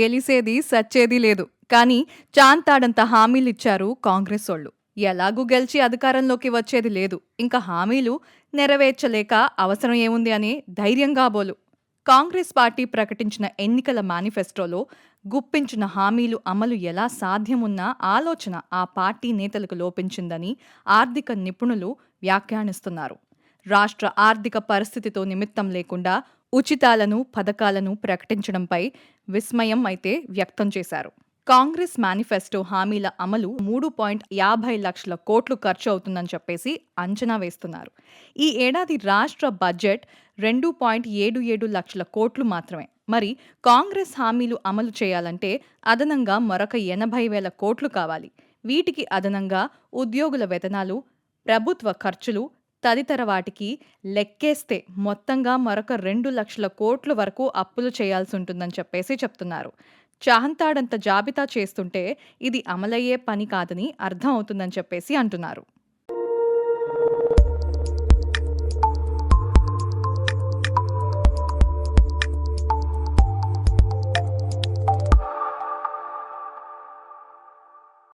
గెలిసేది సచ్చేది లేదు. కానీ చాంతాడంత హామీలిచ్చారు కాంగ్రెస్ వాళ్ళు. ఎలాగూ గెలిచి అధికారంలోకి వచ్చేది లేదు. ఇంకా హామీలు నెరవేర్చలేక అవసరం ఏముంది అని ధైర్యంగా బోలు. కాంగ్రెస్ పార్టీ ప్రకటించిన ఎన్నికల మేనిఫెస్టోలో గుప్పించిన హామీలు అమలు ఎలా సాధ్యమున్న ఆలోచన ఆ పార్టీ నేతలకు లోపించిందని ఆర్థిక నిపుణులు వ్యాఖ్యానిస్తున్నారు. రాష్ట్ర ఆర్థిక పరిస్థితితో నిమిత్తం లేకుండా ఉచితాలను పథకాలను ప్రకటించడంపై విస్మయం అయితే వ్యక్తం చేశారు. కాంగ్రెస్ మేనిఫెస్టో హామీల అమలు మూడు పాయింట్ యాభై లక్షల కోట్లు ఖర్చు అవుతుందని చెప్పేసి అంచనా వేస్తున్నారు. ఈ ఏడాది రాష్ట్ర బడ్జెట్ రెండు పాయింట్ ఏడు ఏడు లక్షల కోట్లు మాత్రమే. మరి కాంగ్రెస్ హామీలు అమలు చేయాలంటే అదనంగా మరొక ఎనభై వేల కోట్లు కావాలి. వీటికి అదనంగా ఉద్యోగుల వేతనాలు ప్రభుత్వ ఖర్చులు తదితర వాటికి లెక్కేస్తే మొత్తంగా మరొక రెండు లక్షల కోట్ల వరకు అప్పులు చేయాల్సి ఉంటుందని చెప్పేసి చెప్తున్నారు. చాహంతాడంత జాబితా చేస్తుంటే ఇది అమలయ్యే పని కాదని అర్థం అవుతుందని చెప్పేసి అంటున్నారు.